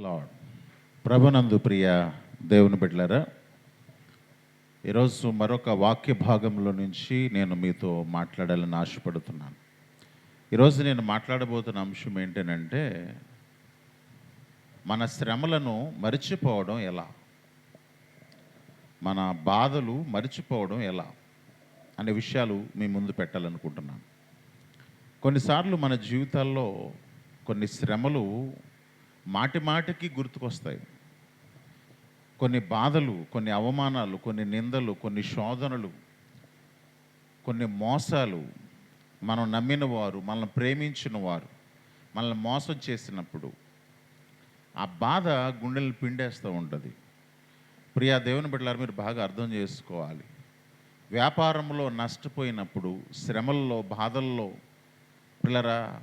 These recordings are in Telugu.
లార్డ్ ప్రభునందు ప్రియ దేవుని బిడ్డలారా ఈరోజు మరొక వాక్య భాగంలో నుంచి నేను మీతో మాట్లాడాలని ఆశపడుతున్నాను. ఈరోజు నేను మాట్లాడబోతున్న అంశం ఏంటంటే మన శ్రమలను మరిచిపోవడం ఎలా? మన బాధలు మరిచిపోవడం ఎలా? అనే విషయాలు మీ ముందు పెట్టాలనుకుంటున్నాను. కొన్నిసార్లు మన జీవితాల్లో కొన్ని శ్రమలు మాటి మాటికి గుర్తుకొస్తాయి. కొన్ని బాధలు కొన్ని అవమానాలు కొన్ని నిందలు కొన్ని శోధనలు కొన్ని మోసాలు మనం నమ్మిన వారు మనల్ని ప్రేమించిన వారు మనల్ని మోసం చేసినప్పుడు ఆ బాధ గుండెలు పిండేస్తూ ఉంటుంది. ప్రియా దేవుని బిడ్డలారు మీరు బాగా అర్థం చేసుకోవాలి. వ్యాపారంలో నష్టపోయినప్పుడు శ్రమల్లో బాధల్లో పిల్లరా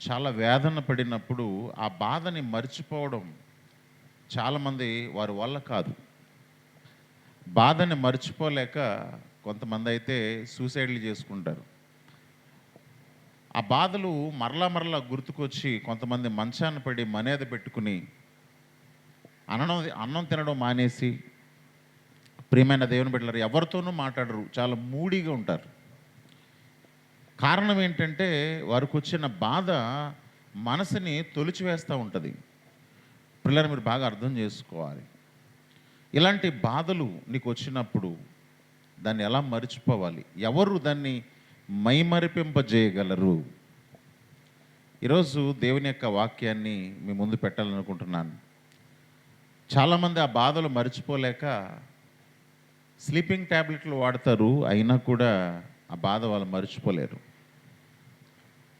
చాలా వేదన పడినప్పుడు ఆ బాధని మర్చిపోవడం చాలామంది వారి వల్ల కాదు. బాధని మర్చిపోలేక కొంతమంది అయితే సూసైడ్లు చేసుకుంటారు. ఆ బాధలు మరలా మరలా గుర్తుకొచ్చి కొంతమంది మంచాన్ని పడి మనేద పెట్టుకుని అన్నం అన్నం తినడం మానేసి ప్రియమైన దేవుని బిడ్డలారు ఎవరితోనూ మాట్లాడరు. చాలా మూడీగా ఉంటారు. కారణం ఏంటంటే వారికి వచ్చిన బాధ మనసుని తొలిచివేస్తూ ఉంటుంది. పిల్లలు మీరు బాగా అర్థం చేసుకోవాలి. ఇలాంటి బాధలు నీకు వచ్చినప్పుడు దాన్ని ఎలా మరిచిపోవాలి? ఎవరు దాన్ని మైమరిపింపజేయగలరు? ఈరోజు దేవుని యొక్క వాక్యాన్ని మీ ముందు పెట్టాలనుకుంటున్నాను. చాలామంది ఆ బాధలు మర్చిపోలేక స్లీపింగ్ ట్యాబ్లెట్లు వాడతారు అయినా కూడా ఆ బాధ వాళ్ళు మర్చిపోలేరు.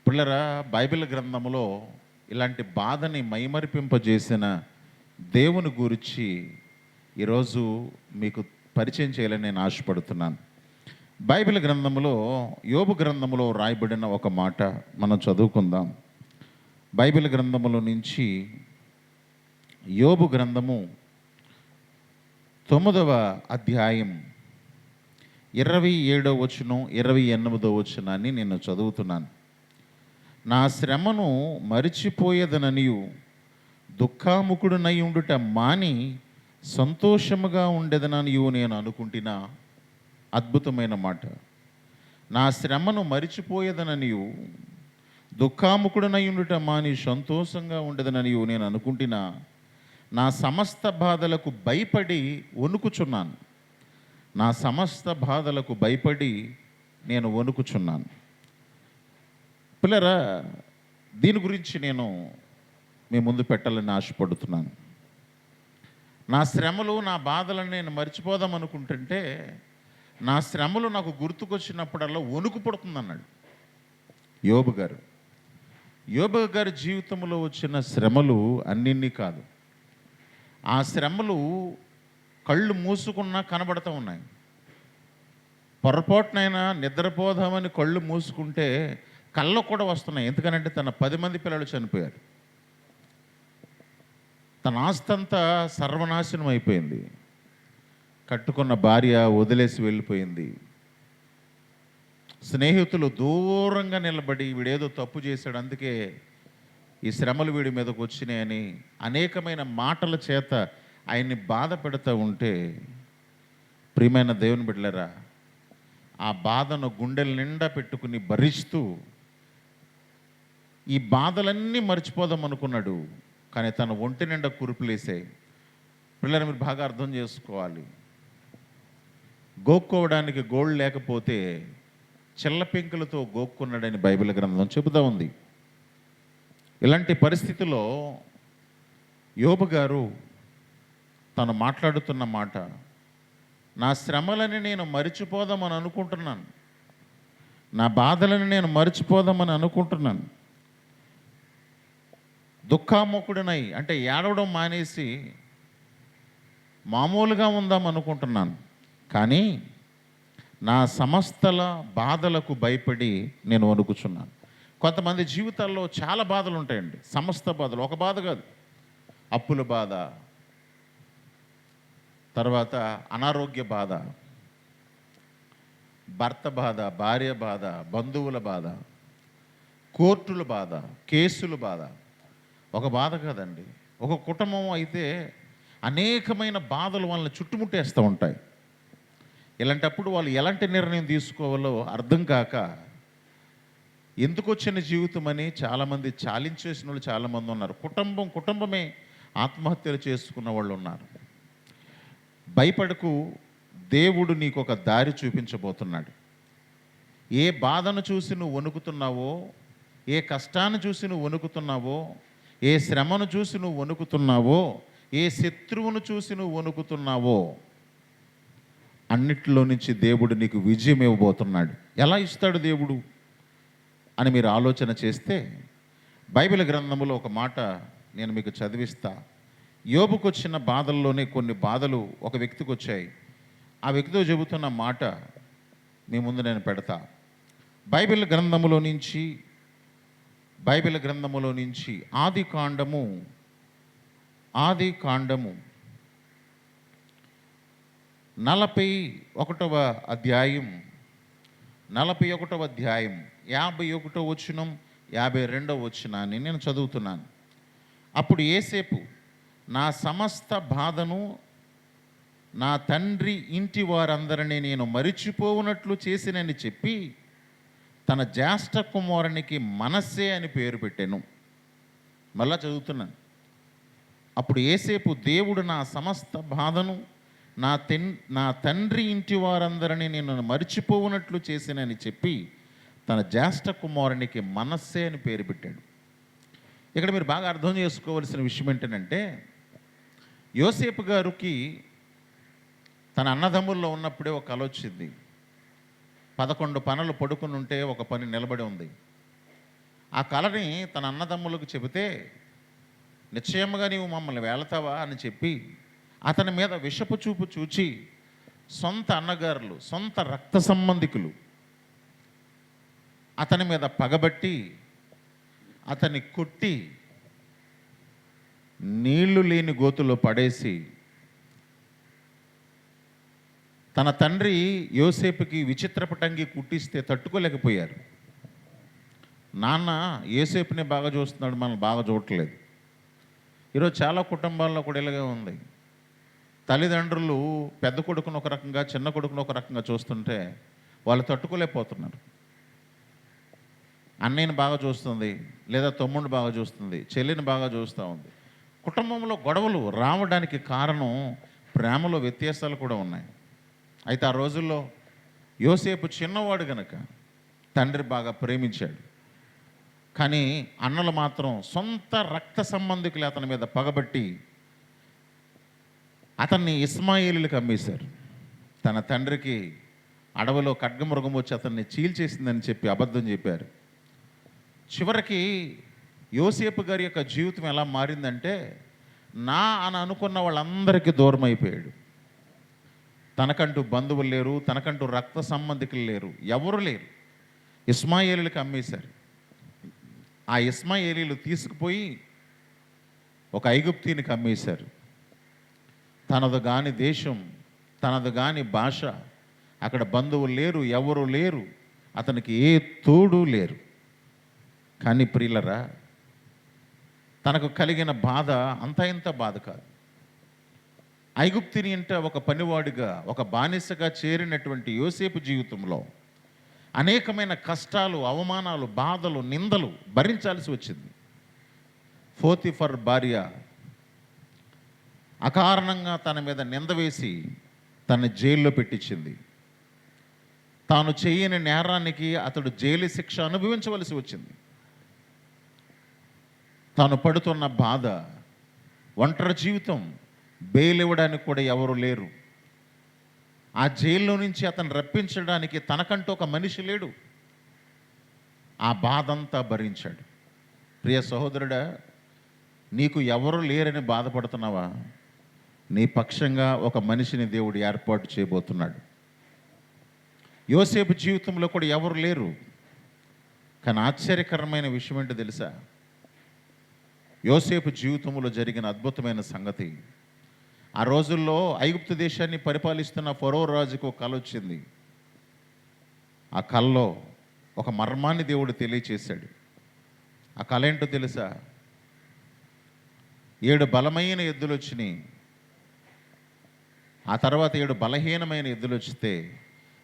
పిల్లరా బైబిల్ గ్రంథంలో ఇలాంటి బాధని మైమరిపింపజేసిన దేవుని గురించి ఈరోజు మీకు పరిచయం చేయాలని నేను ఆశపడుతున్నాను. బైబిల్ గ్రంథంలో యోబు గ్రంథంలో రాయబడిన ఒక మాట మనం చదువుకుందాం. బైబిల్ గ్రంథములో నుంచి యోబు గ్రంథము తొమ్మిదవ అధ్యాయం ఇరవై ఏడవ వచనం ఇరవై ఎనిమిదవ వచనాన్ని నేను చదువుతున్నాను. నా శ్రమను మరిచిపోయేదననియు దుఃఖాముఖుడునై ఉండుట మాని సంతోషముగా ఉండేదననియు నేను అనుకుంటున్న అద్భుతమైన మాట. నా శ్రమను మరిచిపోయేదననియు దుఃఖాముకుడునై ఉండుట మాని సంతోషంగా ఉండేదననియు నేను అనుకుంటున్నా నా సమస్త బాధలకు భయపడి వణుకుచున్నాను. నా సమస్త బాధలకు భయపడి నేను వణుకుచున్నాను. పిల్లరా దీని గురించి నేను మీ ముందు పెట్టాలని ఆశపడుతున్నాను. నా శ్రమలు నా బాధలను నేను మర్చిపోదాం అనుకుంటుంటే నా శ్రమలు నాకు గుర్తుకొచ్చినప్పుడల్లా వణుకు పడుతుంది అన్నాడు యోబు గారు. యోబు గారి జీవితంలో వచ్చిన శ్రమలు అన్నిన్ని కాదు. ఆ శ్రమలు కళ్ళు మూసుకున్నా కనబడుతూ ఉన్నాయి. పొరపాటునైనా నిద్రపోదామని కళ్ళు మూసుకుంటే కళ్ళు కూడా వస్తున్నాయి. ఎందుకనంటే తన పది మంది పిల్లలు చనిపోయారు. తన ఆస్తంతా సర్వనాశనం అయిపోయింది. కట్టుకున్న భార్య వదిలేసి వెళ్ళిపోయింది. స్నేహితులు దూరంగా నిలబడి వీడేదో తప్పు చేశాడు అందుకే ఈ శ్రమలు వీడి మీదకు వచ్చినాయని అనేకమైన మాటల చేత ఆయన్ని బాధ పెడతా ఉంటే ప్రియమైన దేవుని బిడ్డలరా ఆ బాధను గుండెల నిండా పెట్టుకుని భరిస్తూ ఈ బాధలన్నీ మర్చిపోదాం అనుకున్నాడు. కానీ తన ఒంటి నిండా కురుపులేసే. పిల్లలు మీరు బాగా అర్థం చేసుకోవాలి. గోక్కోవడానికి గోల్డ్ లేకపోతే చెల్లపెంకులతో గోక్కున్నాడని బైబిల్ గ్రంథం చెబుతా ఉంది. ఇలాంటి పరిస్థితిలో యోబు గారు తను మాట్లాడుతున్న మాట నా శ్రమలని నేను మరిచిపోదామని అనుకుంటున్నాను. నా బాధలని నేను మరిచిపోదామని అనుకుంటున్నాను. దుఃఖాముఖుడినై అంటే ఏడవడం మానేసి మామూలుగా ఉందాం అనుకుంటున్నాను. కానీ నా సమస్తల బాధలకు భయపడి నేను వణుకుచున్నాను. కొంతమంది జీవితాల్లో చాలా బాధలు ఉంటాయండి సమస్త బాధలు. ఒక బాధ కాదు. అప్పుల బాధ. తర్వాత అనారోగ్య బాధ. భర్త బాధ భార్య బాధ బంధువుల బాధ కోర్టుల బాధ కేసుల బాధ. ఒక బాధ కాదండి. ఒక కుటుంబం అయితే అనేకమైన బాధలు వాళ్ళని చుట్టుముట్టేస్తూ ఉంటాయి. ఇలాంటప్పుడు వాళ్ళు ఎలాంటి నిర్ణయం తీసుకోవాలో అర్థం కాక ఎందుకు వచ్చిన జీవితం అని చాలామంది చాలించేసిన వాళ్ళు చాలామంది ఉన్నారు. కుటుంబం కుటుంబమే ఆత్మహత్యలు చేసుకున్న వాళ్ళు ఉన్నారు. భయపడకు దేవుడు నీకు ఒక దారి చూపించబోతున్నాడు. ఏ బాధను చూసి నువ్వు వణుకుతున్నావో ఏ కష్టాన్ని చూసి నువ్వు వణుకుతున్నావో ఏ శ్రమను చూసి నువ్వు వణుకుతున్నావో ఏ శత్రువును చూసి నువ్వు వణుకుతున్నావో అన్నిటిలో నుంచి దేవుడు నీకు విజయం ఇవ్వబోతున్నాడు. ఎలా ఇస్తాడు దేవుడు? అని మీరు ఆలోచన చేస్తే బైబిల్ గ్రంథంలో ఒక మాట నేను మీకు చదివిస్తా. యోబుకు వచ్చిన బాధల్లోనే కొన్ని బాధలు ఒక వ్యక్తికి వచ్చాయి. ఆ వ్యక్తితో చెబుతున్న మాట మీ ముందు నేను పెడతా. బైబిల్ గ్రంథములో నుంచి బైబిల్ గ్రంథములో నుంచి ఆది కాండము ఆది కాండము నలభై ఒకటవ అధ్యాయం నలభై ఒకటవ అధ్యాయం యాభై ఒకటో వచనం యాభై రెండవ వచనాన్ని నేను చదువుతున్నాను. అప్పుడు ఏసేపు నా సమస్త బాధను నా తండ్రి ఇంటి వారందరినీ నేను మరిచిపోవునట్లు చేసినని చెప్పి తన జ్యేష్ఠ కుమారునికి మనస్సే అని పేరు పెట్టాను. మళ్ళా చదువుతున్నాను. అప్పుడు ఏసేపు దేవుడు నా సమస్త బాధను నా తెన్ నా తండ్రి ఇంటి వారందరినీ నేను మర్చిపోవునట్లు చేసినని చెప్పి తన జ్యేష్ఠ కుమారునికి మనస్సే అని పేరు పెట్టాడు. ఇక్కడ మీరు బాగా అర్థం చేసుకోవలసిన విషయం ఏంటంటే యోసేపు గారికి తన అన్నదమ్ముల్లో ఉన్నప్పుడే ఒక కల వచ్చింది పదకొండు పనులు పడుకుని ఉంటే ఒక పని నిలబడి ఉంది. ఆ కళని తన అన్నదమ్ములకు చెబితే నిశ్చయముగా నీవు మమ్మల్ని వేళతావా? అని చెప్పి అతని మీద విషపు చూపు చూచి సొంత అన్నగారులు సొంత రక్త సంబంధికులు. అతని మీద పగబట్టి అతన్ని కొట్టి నీళ్ళు లేని గోతులో పడేసి తన తండ్రి యోసేపుకి విచిత్రపటంగి కుట్టిస్తే తట్టుకోలేకపోయారు. నాన్న ఏసేపునే బాగా చూస్తున్నాడు మనం బాగా చూడట్లేదు. ఈరోజు చాలా కుటుంబాల్లో కూడా ఇలాగే ఉంది. తల్లిదండ్రులు పెద్ద కొడుకును ఒక రకంగా చిన్న కొడుకును ఒక రకంగా చూస్తుంటే వాళ్ళు తట్టుకోలేకపోతున్నారు. అన్నయ్యని బాగా చూస్తుంది లేదా తమ్ముడిని బాగా చూస్తుంది చెల్లిని బాగా చూస్తూ ఉంది. కుటుంబంలో గొడవలు రావడానికి కారణం ప్రేమలో వ్యత్యాసాలు కూడా ఉన్నాయి. అయితే ఆ రోజుల్లో యోసేపు చిన్నవాడు గనక తండ్రి బాగా ప్రేమించాడు. కానీ అన్నలు మాత్రం సొంత రక్త సంబంధికులు అతని మీద పగబట్టి అతన్ని ఇస్మాయిలీలకు అమ్మేశారు. తన తండ్రికి అడవిలో ఖడ్గమృగం వచ్చి అతన్ని చీల్చేసిందని చెప్పి అబద్ధం చెప్పారు. చివరికి యోసేపు గారి యొక్క జీవితం ఎలా మారిందంటే నా అని అనుకున్న వాళ్ళందరికీ దూరం అయిపోయాడు తనకంటూ బంధువులు లేరు తనకంటూ రక్త సంబంధికులు లేరు ఎవరు లేరు. ఇస్మాయేలీలకు అమ్మేశారు. ఆ ఇస్మాయేలీలు తీసుకుపోయి ఒక ఐగుప్తీనికి అమ్మేశారు. తనదు కాని దేశం తనదు కాని భాష అక్కడ బంధువులు లేరు ఎవరు లేరు అతనికి ఏ తోడు లేరు. కానీ ప్రియులరా తనకు కలిగిన బాధ అంత ఇంత బాధ కాదు. ఐగుప్తిని అంటే ఒక పనివాడిగా ఒక బానిసగా చేరినటువంటి యోసేపు జీవితంలో అనేకమైన కష్టాలు అవమానాలు బాధలు నిందలు భరించాల్సి వచ్చింది. ఫోతిఫర్ భార్య అకారణంగా తన మీద నింద వేసి తన జైల్లో పెట్టించింది. తాను చేయని నేరానికి అతడు జైలు శిక్ష అనుభవించవలసి వచ్చింది. తాను పడుతున్న బాధ ఒంటరి జీవితం బెయిల్ ఇవ్వడానికి కూడా ఎవరు లేరు. ఆ జైల్లో నుంచి అతను రప్పించడానికి తనకంటూ ఒక మనిషి లేడు. ఆ బాధ అంతా భరించాడు. ప్రియ సహోదరుడా నీకు ఎవరు లేరని బాధపడుతున్నావా? నీ పక్షంగా ఒక మనిషిని దేవుడు ఏర్పాటు చేయబోతున్నాడు. యోసేపు జీవితంలో కూడా ఎవరు లేరు. కానీ ఆశ్చర్యకరమైన విషయం ఏంటో తెలుసా? యోసేపు జీవితంలో జరిగిన అద్భుతమైన సంగతి ఆ రోజుల్లో ఐగుప్తు దేశాన్ని పరిపాలిస్తున్న ఫరో రాజుకు కళ వచ్చింది. ఆ కళలో ఒక మర్మాన్ని దేవుడు తెలియచేశాడు. ఆ కళ ఏంటో తెలుసా? ఏడు బలమైన ఎద్దులు వచ్చినాయి. ఆ తర్వాత ఏడు బలహీనమైన ఎద్దులు వచ్చితే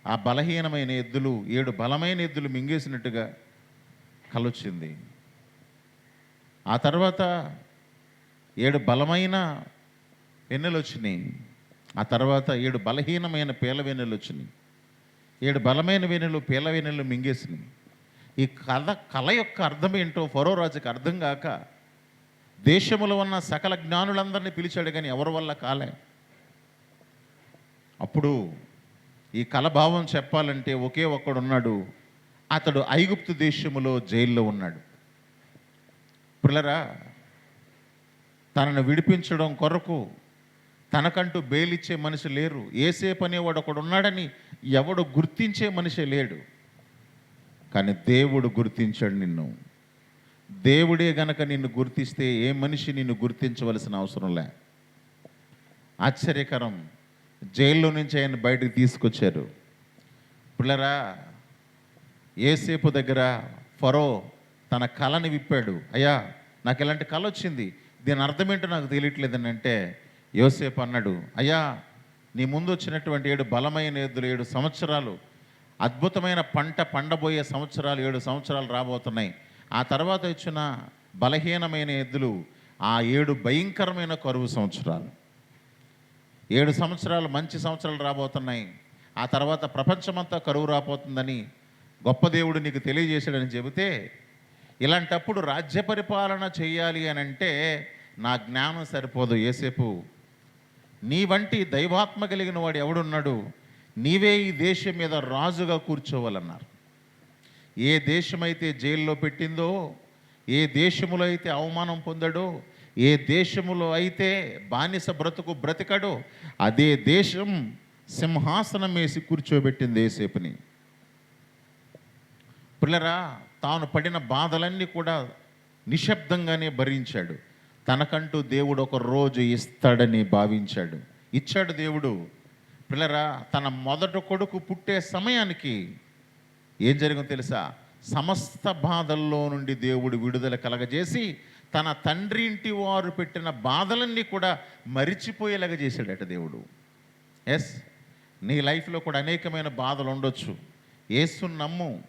ఆ బలహీనమైన ఎద్దులు ఏడు బలమైన ఎద్దులు మింగేసినట్టుగా కలొచ్చింది ఆ తర్వాత ఏడు బలమైన వెన్నెలు వచ్చినాయి ఆ తర్వాత ఏడు బలహీనమైన పీల వెన్నెలు వచ్చినాయి ఏడు బలమైన వెన్నెలు పీల వెన్నెలు మింగేసినాయి. ఈ కథ కళ యొక్క అర్థం ఏంటో ఫరో రాజుకి అర్థం కాక దేశములో ఉన్న సకల జ్ఞానులందరినీ పిలిచాడు కానీ ఎవరి వల్ల కాలే. అప్పుడు ఈ కలభావం చెప్పాలంటే ఒకే ఒక్కడు ఉన్నాడు అతడు ఐగుప్తు దేశములో జైల్లో ఉన్నాడు. పిల్లరా తనను విడిపించడం కొరకు తనకంటూ బెయిలిచ్చే మనిషి లేరు. ఏసేపు అనేవాడు ఒకడు ఉన్నాడని ఎవడు గుర్తించే మనిషి లేడు. కానీ దేవుడు గుర్తించాడు నిన్ను. దేవుడే గనక నిన్ను గుర్తిస్తే ఏ మనిషి నిన్ను గుర్తించవలసిన అవసరం లే. ఆశ్చర్యకరం. జైల్లో నుంచి ఆయన బయటకు తీసుకొచ్చారు. పిల్లరా ఏసేపు దగ్గర ఫరో తన కళని విప్పాడు. అయ్యా నాకు ఇలాంటి కళ వచ్చింది. దీని అర్థం ఏంటో నాకు తెలియట్లేదని అంటే యోసేపు అన్నాడు అయ్యా నీ ముందు వచ్చినటువంటి ఏడు బలమైన ఎద్దులు ఏడు సంవత్సరాలు అద్భుతమైన పంట పండబోయే సంవత్సరాలు ఏడు సంవత్సరాలు రాబోతున్నాయి. ఆ తర్వాత వచ్చిన బలహీనమైన ఎద్దులు ఆ ఏడు భయంకరమైన కరువు సంవత్సరాలు. ఏడు సంవత్సరాలు మంచి సంవత్సరాలు రాబోతున్నాయి. ఆ తర్వాత ప్రపంచమంతా కరువు రాబోతుందని గొప్ప దేవుడు నీకు తెలియజేశాడని చెబితే ఇలాంటప్పుడు రాజ్య పరిపాలన చేయాలి అని అంటే నా జ్ఞానం సరిపోదు ఏసేపు నీ వంటి దైవాత్మ కలిగిన వాడు ఎవడున్నాడు? నీవే ఈ దేశం మీద రాజుగా కూర్చోవాలన్నారు. ఏ దేశమైతే జైల్లో పెట్టిందో ఏ దేశములో అయితే అవమానం పొందాడో ఏ దేశములో అయితే బానిస బ్రతుకు బ్రతికడో అదే దేశం సింహాసనం వేసి కూర్చోబెట్టింది ఏసేపుని పిల్లరా తాను పడిన బాధలన్నీ కూడా నిశ్శబ్దంగానే భరించాడు. తనకంటూ దేవుడు ఒక రోజు ఇస్తాడని భావించాడు. ఇచ్చాడు దేవుడు. పిల్లరా తన మొదటి కొడుకు పుట్టే సమయానికి ఏం జరిగిందో తెలుసా? సమస్త బాధల్లో నుండి దేవుడు విడుదల కలగజేసి తన తండ్రి ఇంటి వారు పెట్టిన బాధలన్నీ కూడా మరిచిపోయేలాగా చేశాడట దేవుడు. ఎస్ నీ లైఫ్లో కూడా అనేకమైన బాధలు ఉండొచ్చు. ఏసు నమ్ము.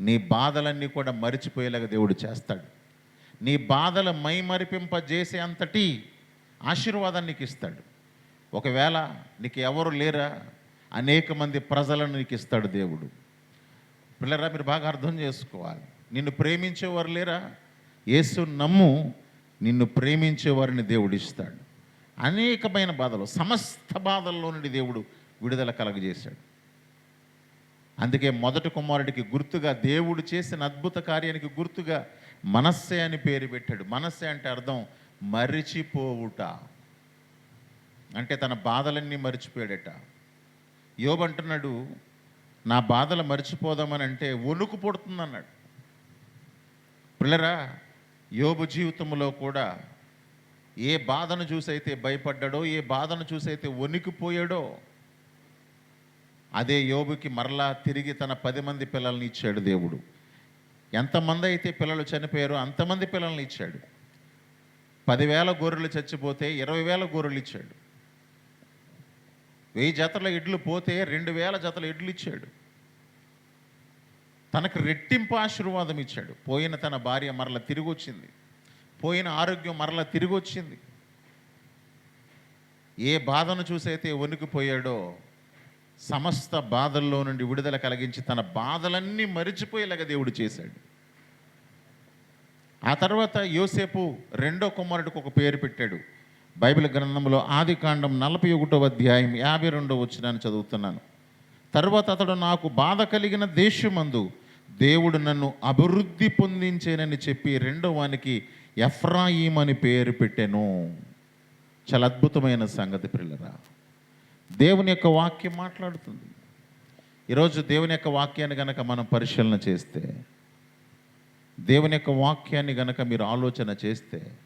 నీ బాధలన్నీ కూడా మరిచిపోయేలాగా దేవుడు చేస్తాడు. నీ బాధలు మైమరిపింపజేసే అంతటి ఆశీర్వాదాన్ని నీకు ఇస్తాడు ఒకవేళ నీకు ఎవరు లేరా అనేక మంది ప్రజలను నీకు ఇస్తాడు దేవుడు. పిల్లరా మీరు బాగా అర్థం చేసుకోవాలి. నిన్ను ప్రేమించేవారు లేరా? యేసు నమ్ము నిన్ను ప్రేమించేవారిని దేవుడు ఇస్తాడు. అనేకమైన బాధలు సమస్త బాధల్లో నుండి దేవుడు విడుదల కలగజేశాడు. అందుకే మొదటి కుమారుడికి గుర్తుగా దేవుడు చేసిన అద్భుత కార్యానికి గుర్తుగా మనస్సే అని పేరు పెట్టాడు. మనస్సే అంటే అర్థం మరిచిపోవుట. అంటే తన బాధలన్నీ మరిచిపోయాడట. యోబు అంటున్నాడు నా బాధలు మర్చిపోదామని అంటే వణుకు పుడుతుందన్నాడు. పిల్లరా యోబు జీవితంలో కూడా ఏ బాధను చూసైతే భయపడ్డాడో ఏ బాధను చూసైతే వణికిపోయాడో అదే యోబుకి మరలా తిరిగి తన పది మంది పిల్లల్ని ఇచ్చాడు దేవుడు. ఎంతమంది అయితే పిల్లలు చనిపోయారో అంతమంది పిల్లల్ని ఇచ్చాడు. పదివేల గొర్రెలు చచ్చిపోతే ఇరవై వేల గొర్రెలు ఇచ్చాడు. వెయ్యి జతల ఇడ్లు పోతే రెండు వేల జతల ఇడ్లు ఇచ్చాడు. తనకు రెట్టింపు ఆశీర్వాదం ఇచ్చాడు. పోయిన తన భార్య మరల తిరిగి వచ్చింది పోయిన ఆరోగ్యం మరల తిరిగి వచ్చింది ఏ బాధను చూసైతే వణికిపోయాడో సమస్త బాధల్లో నుండి విడుదల కలిగించి తన బాధలన్నీ మరిచిపోయేలాగా దేవుడు చేశాడు. ఆ తర్వాత యోసేపు రెండో కుమారుడికి ఒక పేరు పెట్టాడు. బైబిల్ గ్రంథంలో ఆది కాండం నలభై ఒకటో అధ్యాయం యాభై రెండో వచ్చినాన్ని చదువుతున్నాను. తర్వాత అతడు నాకు బాధ కలిగిన దేశమందు దేవుడు నన్ను అభివృద్ధి పొందించేనని చెప్పి రెండో వానికి ఎఫ్రాయిం అని పేరు పెట్టాను. చాలా అద్భుతమైన సంగతి పిల్లరా దేవుని యొక్క వాక్యం మాట్లాడుతుంది. ఈరోజు దేవుని యొక్క వాక్యాన్ని గనక మనం పరిశీలన చేస్తే దేవుని యొక్క వాక్యాన్ని గనక మీరు ఆలోచన చేస్తే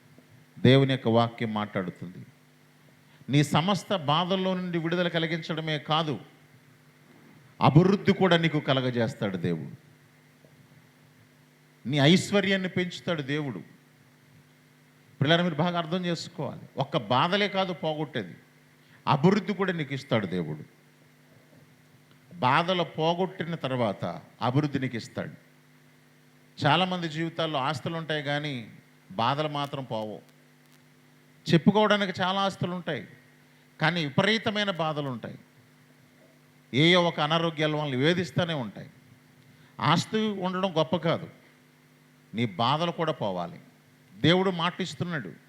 దేవుని యొక్క వాక్యం మాట్లాడుతుంది. నీ సమస్త బాధల్లో నుండి విడుదల కలిగించడమే కాదు అభివృద్ధి కూడా నీకు కలగజేస్తాడు దేవుడు. నీ ఐశ్వర్యాన్ని పెంచుతాడు దేవుడు. పిల్లలు మీరు బాగా అర్థం చేసుకోవాలి. ఒక్క బాధలే కాదు పోగొట్టేది. అభివృద్ధి కూడా నీకు ఇస్తాడు దేవుడు. బాధలు పోగొట్టిన తర్వాత అభివృద్ధి నీకు ఇస్తాడు చాలామంది జీవితాల్లో ఆస్తులు ఉంటాయి కానీ బాధలు మాత్రం పోవు. చెప్పుకోవడానికి చాలా ఆస్తులు ఉంటాయి కానీ విపరీతమైన బాధలు ఉంటాయి. ఏయో ఒక అనారోగ్యాల వల్ల వేధిస్తూనే ఉంటాయి. ఆస్తి ఉండడం గొప్ప కాదు. నీ బాధలు కూడా పోవాలి. దేవుడు మాటిస్తున్నాడు.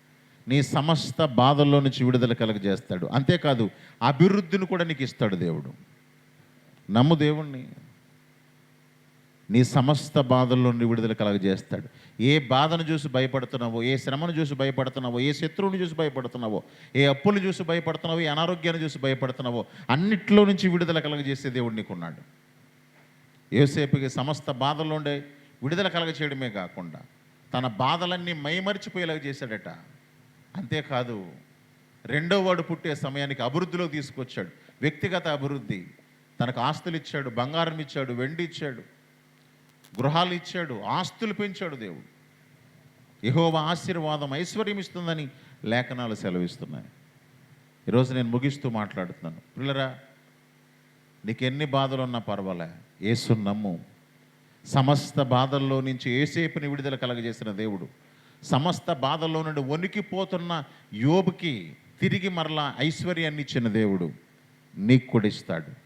నీ సమస్త బాధల్లో నుంచి విడుదల కలగజేస్తాడు. అంతేకాదు అభివృద్ధిని కూడా నీకు ఇస్తాడు దేవుడు. నమ్ము దేవుణ్ణి. నీ సమస్త బాధల్లో నుండి విడుదల కలగజేస్తాడు. ఏ బాధను చూసి భయపడుతున్నావో ఏ శ్రమను చూసి భయపడుతున్నావో ఏ శత్రువుని చూసి భయపడుతున్నావో ఏ అప్పులు చూసి భయపడుతున్నావో ఏ అనారోగ్యాన్ని చూసి భయపడుతున్నావో అన్నిట్లో నుంచి విడుదల కలగజేసే దేవుడు నీకున్నాడు. యోసేపుకి సమస్త బాధల్లో ఉండే విడుదల కలగచేయడమే కాకుండా తన బాధలన్నీ మైమరిచిపోయేలాగా చేశాడట. అంతేకాదు రెండో వాడు పుట్టే సమయానికి అభివృద్ధిలో తీసుకొచ్చాడు. వ్యక్తిగత అభివృద్ధి. తనకు ఆస్తులు ఇచ్చాడు బంగారం ఇచ్చాడు వెండి ఇచ్చాడు గృహాలు ఇచ్చాడు ఆస్తులు పెంచాడు దేవుడు. యహోవ ఆశీర్వాదం ఐశ్వర్యం ఇస్తుందని లేఖనాలు సెలవిస్తున్నాయి. ఈరోజు నేను ముగిస్తూ మాట్లాడుతున్నాను. పిల్లరా నీకు ఎన్ని బాధలు ఉన్నా పర్వాలే. ఏసు నమ్ము. సమస్త బాధల్లో నుంచి ఏసేపుని విడుదల కలగజేసిన దేవుడు. సమస్త బాధల్లో నుండి వణికిపోతున్న యోబుకి తిరిగి మరలా ఐశ్వర్యాన్ని ఇచ్చిన దేవుడు నీకు కూడా ఇస్తాడు.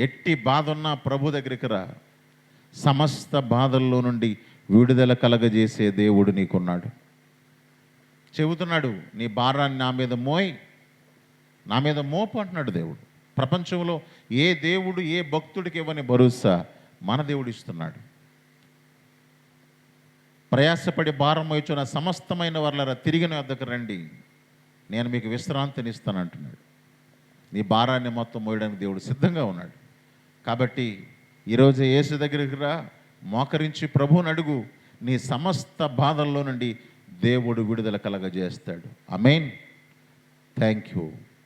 ఎట్టి బాధ ఉన్నా ప్రభు దగ్గరికి రా. సమస్త బాధల్లో నుండి విడుదల కలగజేసే దేవుడు నీకున్నాడు. చెబుతున్నాడు నీ భారాన్ని నా మీద మోయ్. నా మీద మోపు అంటున్నాడు దేవుడు. ప్రపంచంలో ఏ దేవుడు ఏ భక్తుడికి ఇవ్వని భరోసా మన దేవుడు ఇస్తున్నాడు. ప్రయాసపడి భారం వచ్చిన సమస్తమైన వాళ్ళ తిరిగిన వద్దకు రండి. నేను మీకు విశ్రాంతిని ఇస్తాను అంటున్నాడు. నీ భారాన్ని మొత్తం మోయడానికి దేవుడు సిద్ధంగా ఉన్నాడు. కాబట్టి ఈరోజు యేసు దగ్గరికి రా మోకరించి ప్రభువుని అడుగు. నీ సమస్త బాధల్లో నుండి దేవుడు విడుదల కలగజేస్తాడు. అమెయిన్ థ్యాంక్ యూ